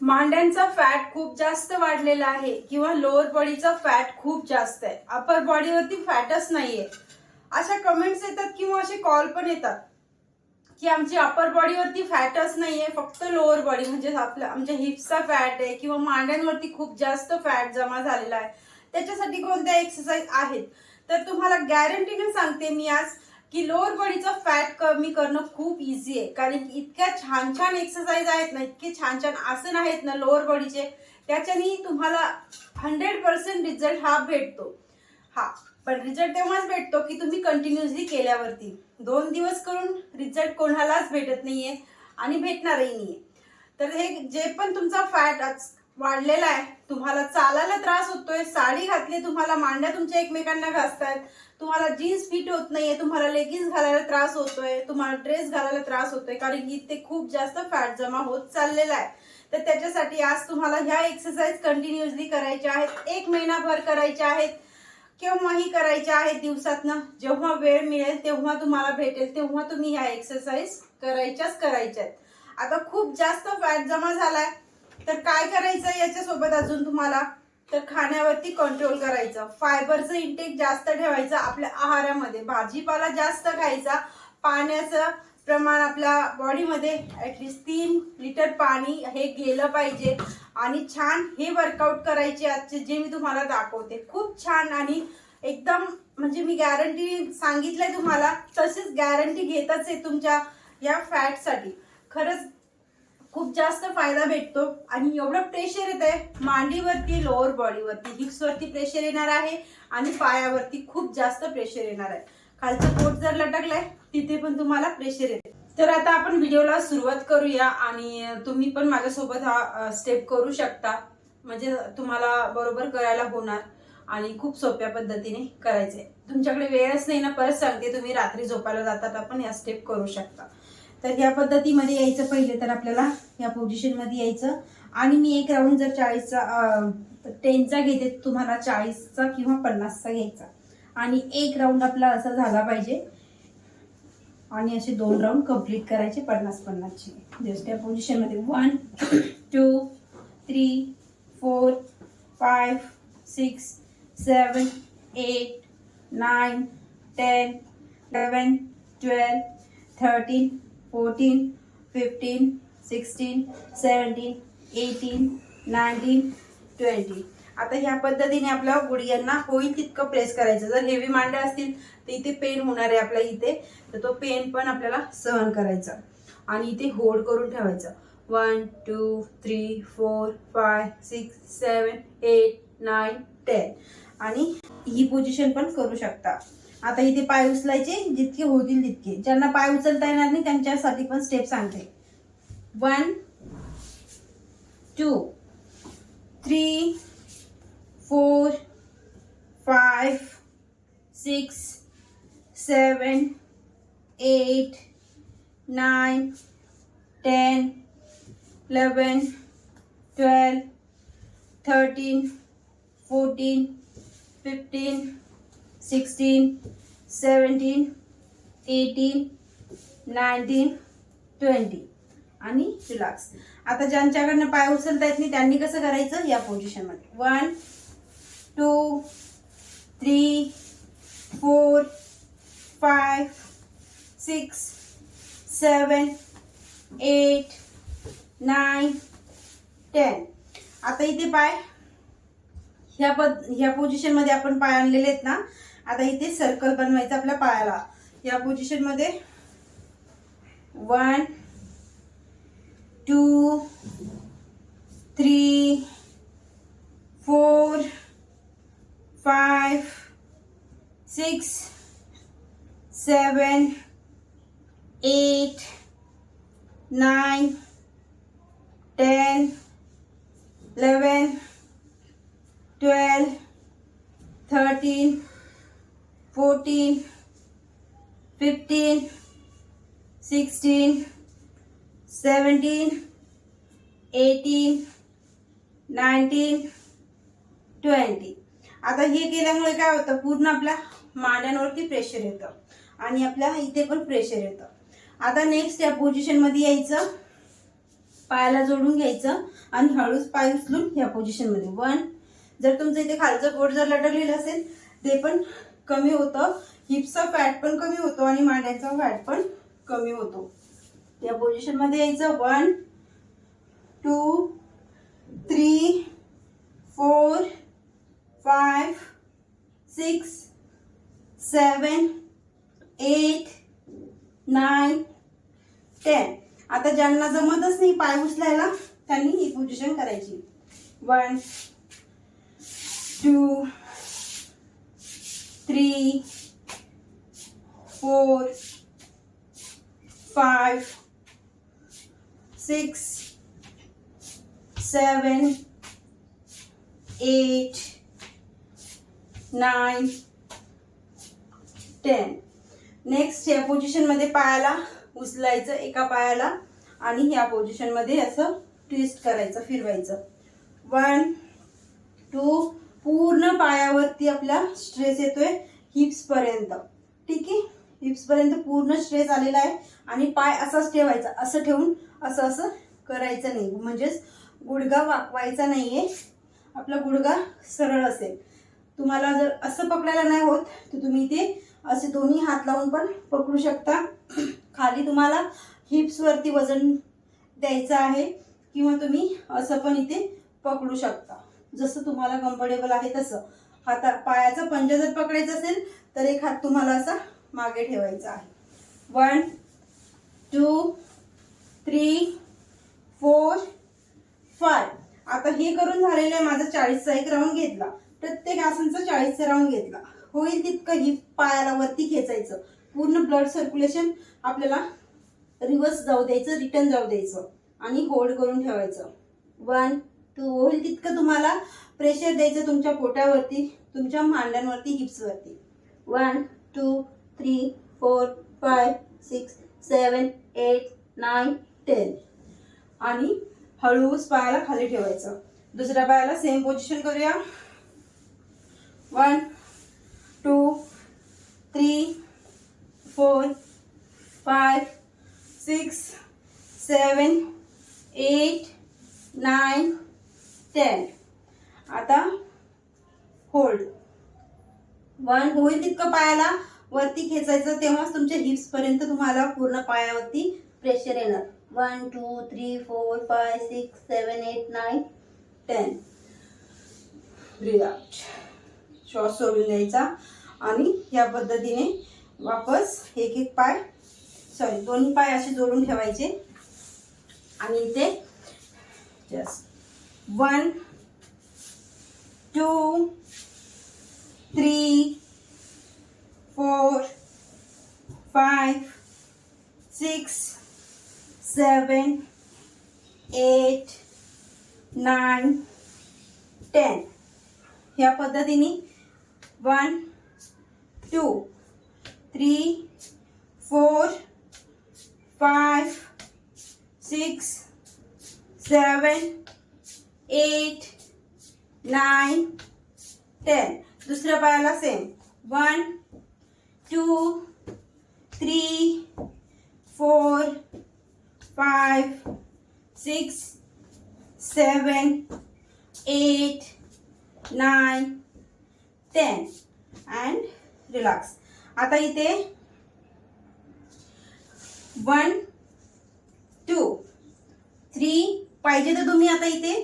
मांड्यांचा fat खूप जास्त वाढलेला आहे किंवा लोअर बॉडीचा फॅट खूप जास्त आहे. अपर बॉडीवरती फॅटच नाहीये. अशा कमेंट्स येतात किंवा असे कॉल पण येतात की आमची अपर बॉडीवरती फॅटच नाहीये फक्त लोअर बॉडी म्हणजे आपल्या आमच्या हिप्सचा फॅट आहे किंवा मांड्यांवरती खूप जास्त फॅट जमा झालेला आहे. त्याच्यासाठी कोणत्या एक्सरसाइज आहेत? तर तुम्हाला गॅरंटीने सांगते मी आज की लोअर बॉडीचं फॅट कमी करणं खूप इझी आहे. कारण की इतक्या छान छान एक्सरसाइज आहेत ना इतके छान छान आसन आहेत ना लोअर बॉडीचे त्याच्यानी तुम्हाला हंड्रेड पर्सेंट रिझल्ट हा भेटतो. हा पण रिझल्ट तेव्हाच भेटतो की तुम्ही कंटिन्युअसली केल्यावरती. दोन दिवस करून रिझल्ट कोणालाच भेटत नाहीये आणि भेटणारही नाहीये. तर हे जे पण तुमचा फॅट वाढलेला आहे. तुम्हाला चालायला त्रास होतोय साडी घातली तुम्हाला मांड्या तुमच्या एकमेकांना घासतायत. तुम्हाला जीन्स फिट होत नाहीये तुम्हाला लेगिन्स घालायला त्रास होतोय तुम्हाला ड्रेस घालायला त्रास होतोय कारण की ते खूप जास्त फॅट जमा होत चाललेला आहे. तर त्याच्यासाठी आज तुम्हाला ह्या एक्सरसाइज कंटिन्युअसली करायच्या आहेत. एक महिनाभर करायच्या आहेत केव्हाही करायच्या आहेत दिवसातनं. जेव्हा वेळ मिळेल तेव्हा तुम्हाला भेटेल तेव्हा तुम्ही ह्या एक्सरसाइज करायच्याच करायच्या आहेत आता खूप जास्त फॅट जमा झालाय. तर काय करायचं याच्यासोबत अजून तुम्हाला? तर खाण्यावरती कंट्रोल करायचं. फायबरचं इंटेक जास्त ठेवायचं आपल्या आहारामध्ये. भाजीपाला जास्त खायचा. पाण्याचं प्रमाण आपल्या बॉडीमध्ये ॲटलिस्ट तीन लिटर पाणी हे गेलं पाहिजे. आणि छान हे वर्कआउट करायचे आजचे जे मी तुम्हाला दाखवते. खूप छान आणि एकदम म्हणजे मी गॅरंटी सांगितलंय तुम्हाला तसेच गॅरंटी घेतच आहे तुमच्या या फॅटसाठी खरंच खूप जास्त फायदा भेटतो. आणि एवढं प्रेशर येत आहे मांडीवरती लोअर बॉडीवरती हिप्सवरती प्रेशर येणार आहे आणि पायावरती खूप जास्त प्रेशर येणार आहे. खालचं पोट जर लटकलंय तिथे पण तुम्हाला प्रेशर येते तर आता आपण व्हिडिओला सुरुवात करूया आणि तुम्ही पण माझ्यासोबत हा स्टेप करू शकता. म्हणजे तुम्हाला बरोबर करायला होणार आणि खूप सोप्या पद्धतीने करायचंय. तुमच्याकडे वेळच नाही ना परत सांगते तुम्ही रात्री झोपायला जातात आपण या स्टेप करू शकता. तर या पद्धतीमध्ये यायचं पहिले तर आपल्याला या पोझिशनमध्ये यायचं. आणि मी एक राऊंड जर चाळीसचा टेनचा घेते तुम्हाला चाळीसचा किंवा पन्नासचा घ्यायचा. आणि एक राऊंड आपला असा झाला पाहिजे. आणि असे दोन राऊंड कंप्लीट करायचे पन्नास पन्नासचे. जस्ट या पोझिशनमध्ये one two three four five six seven eight nine ten eleven twelve thirteen fourteen fifteen sixteen seventeen eighteen nineteen twenty आता ह्या पद्धतीने आपल्या गुडघ्यांना होईल तितकं प्रेस करायचं. जर हेवी मांड्या असतील तर इथे पेन होणार आहे आपल्या इथे. तर तो पेन पण आपल्याला सहन करायचा. आणि इथे होल्ड करून ठेवायचं. One two three four five six seven eight nine ten आणि ही पोझिशन पण करू शकता. आता इथे पाय उचलायचे जितके होतील तितके. ज्यांना पाय उचलता येणार नाही त्यांच्यासाठी पण स्टेप सांगते. One two three four five six seven eight nine ten eleven twelve thirteen fourteen fifteen sixteen seventeen eighteen nineteen twenty आणि रिलॅक्स आता ज्यांच्याकडनं पाय उचलता येत नाही त्यांनी कसं करायचं? या पोझिशनमध्ये one two three four five six seven eight nine ten आता इथे पाय ह्या पद ह्या पोझिशनमध्ये आपण पाय आणलेले आहेत ना आता इथे सर्कल बनवायचा आपल्या पायाला. या पोझिशनमध्ये one two three four five six seven eight nine ten eleven twelve thirteen fourteen fifteen sixteen seventeen eighteen nineteen twenty आता हे केल्यामुळे काय होतं? पूर्ण आपल्या मांड्यांवरती प्रेशर येतं. आणि आपल्या इथे पण प्रेशर येतं. आता नेक्स्ट या पोझिशनमध्ये यायचं. पायाला जोडून घ्यायचं आणि हळूच पाय उचलून ह्या पोझिशनमध्ये वन जर तुमचं इथे खालचं पोट जर लटकलेलं असेल ते पण कमी होतं. हिप्सचा फॅट पण कमी होतो आणि मांड्याचा फॅट पण कमी होतो. या पोझिशनमध्ये यायचं. One two three four five six seven eight nine ten आता ज्यांना जमतच नाही पाय उचलायला त्यांनी ही पोझिशन करायची. One two three four five, six seven eight nine ten. Next या पोझिशनमध्ये पायाला उचलायचं एका पायाला आणि ह्या पोझिशनमध्ये असं ट्विस्ट करायचं फिरवायचं. वन टू पूर्ण पायावरती आपला स्ट्रेस येतोय हिप्स पर्यंत. ठीक आहे? हिप्स पर्यंत पूर्ण स्ट्रेस आलेला आहे आणि पाय असाच ठेवायचा. असं ठेवून असं असं करायचं नाही. म्हणजेच गुडगा वाकवायचा नाहीये. आपला गुडगा सरळ असेल. तुम्हाला जर असं पकडायला नाही होत तर तुम्ही ते असे दोन्ही हात लावून पण पकडू शकता. खाली तुम्हाला हिप्सवरती वजन द्यायचं आहे किंवा तुम्ही असं पण इथे पकडू शकता. जसं तुम्हाला कम्फर्टेबल आहे तसं. हाता पायाचा पंजा जर पकडायचा असेल तर एक हात तुम्हाला असा मागे ठेवायचा आहे. One two three four five आता हे करून झालेलं आहे माझा चाळीसचा एक राऊंड घेतला. प्रत्येक आसनचा चाळीसचा राऊंड घेतला. होईल तितकं ही पायाला वरती खेचायचं. पूर्ण ब्लड सर्क्युलेशन आपल्याला रिव्हर्स जाऊ द्यायचं रिटर्न जाऊ द्यायचं. आणि होल्ड करून ठेवायचं. वन टू होईल तितकं तुम्हाला प्रेशर द्यायचं तुमच्या पोटावरती तुमच्या मांड्यांवरती हिप्सवरती one two three four five six seven eight nine ten आणि हळूच पायाला खाली ठेवायचं. दुसऱ्या पायाला सेम पोझिशन करूया. One two three four five six seven eight nine ten आता होल्ड वन होईल तितकं पायाला. वरती खेचायचं तेव्हाच तुमच्या हिप्स पर्यंत तुम्हाला पूर्ण पायावरती प्रेशर येणार. One two three four five six seven eight nine ten breathe out श्वास सोडून द्यायचा. आणि या पद्धतीने वापस एक एक पाय सॉरी दोन्ही पाय असे जोडून ठेवायचे. आणि इथे just one two three four five six seven eight nine ten. ह्या पद्धतीने one two three four five six seven eight nine ten. दुसऱ्या पायाला same one two three four five six seven eight nine ten. And relax. आता इथे one two. Three. पाहिजे तर तुम्ही आता इथे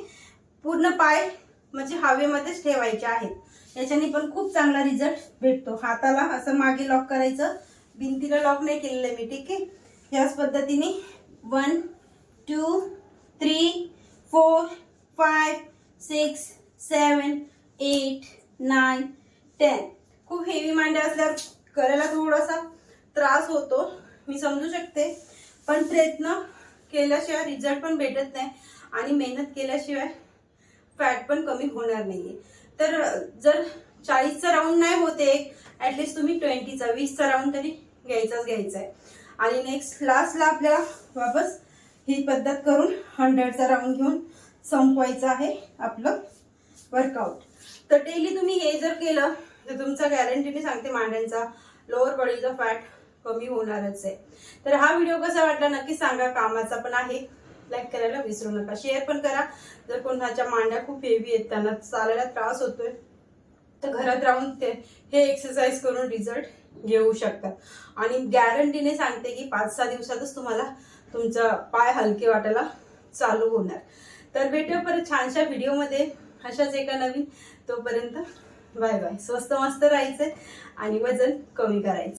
पूर्ण पाय म्हणजे हवेमध्येच ठेवायचे आहेत. याच्याने पण खूप चांगला रिझल्ट भेटतो. हाताला असं मागे लॉक करायचं. भिंतीला लॉक नाही केलेलं आहे मी ठीक आहे? ह्याच पद्धतीने one two three four five six seven eight nine ten खूप हेवी मांड्या असल्यावर करायला थोडासा त्रास होतो. मी समजू शकते. पण प्रयत्न केल्याशिवाय रिझल्ट पण भेटत नाही आणि मेहनत केल्याशिवाय फॅट पण कमी होणार नाहीये. तर जर चाळीसचा राऊंड नाही होते ॲटलिस्ट तुम्ही ट्वेंटीचा वीसचा राऊंड तरी घ्यायचाच घ्यायचा आहे आणि नेक्स्ट लास्टला आपल्याला वापस ही पद्धत करून हंड्रेडचा राऊंड घेऊन संपवायचं आहे आपलं वर्कआउट तर डेली तुम्ही हे जर केलं तर तुमचा गॅरंटीने सांगते मांड्यांचा लोअर बॉडीचा फॅट कमी होणारच आहे. तर हा व्हिडिओ कसा वाटला नक्की सांगा कामाचा पण आहे. लाईक करायला विसरू नका. शेअर पण करा. जर कोणाच्या मांड्या खूप हेवी आहेत त्यांना चालायला त्रास होतोय तर घरात राहून ते हे एक्सरसाइज करून रिझल्ट घेऊ शकतात. आणि गॅरंटीने सांगते की पाच सहा दिवसातच तुम्हाला तुमचा पाय हलके वाटायला चालू होणार. तर भेटूया परत छानशा व्हिडिओमध्ये अशाच एका नवीन. तोपर्यंत बाय बाय स्वस्त मस्त राहायचं आणि वजन कमी करायचं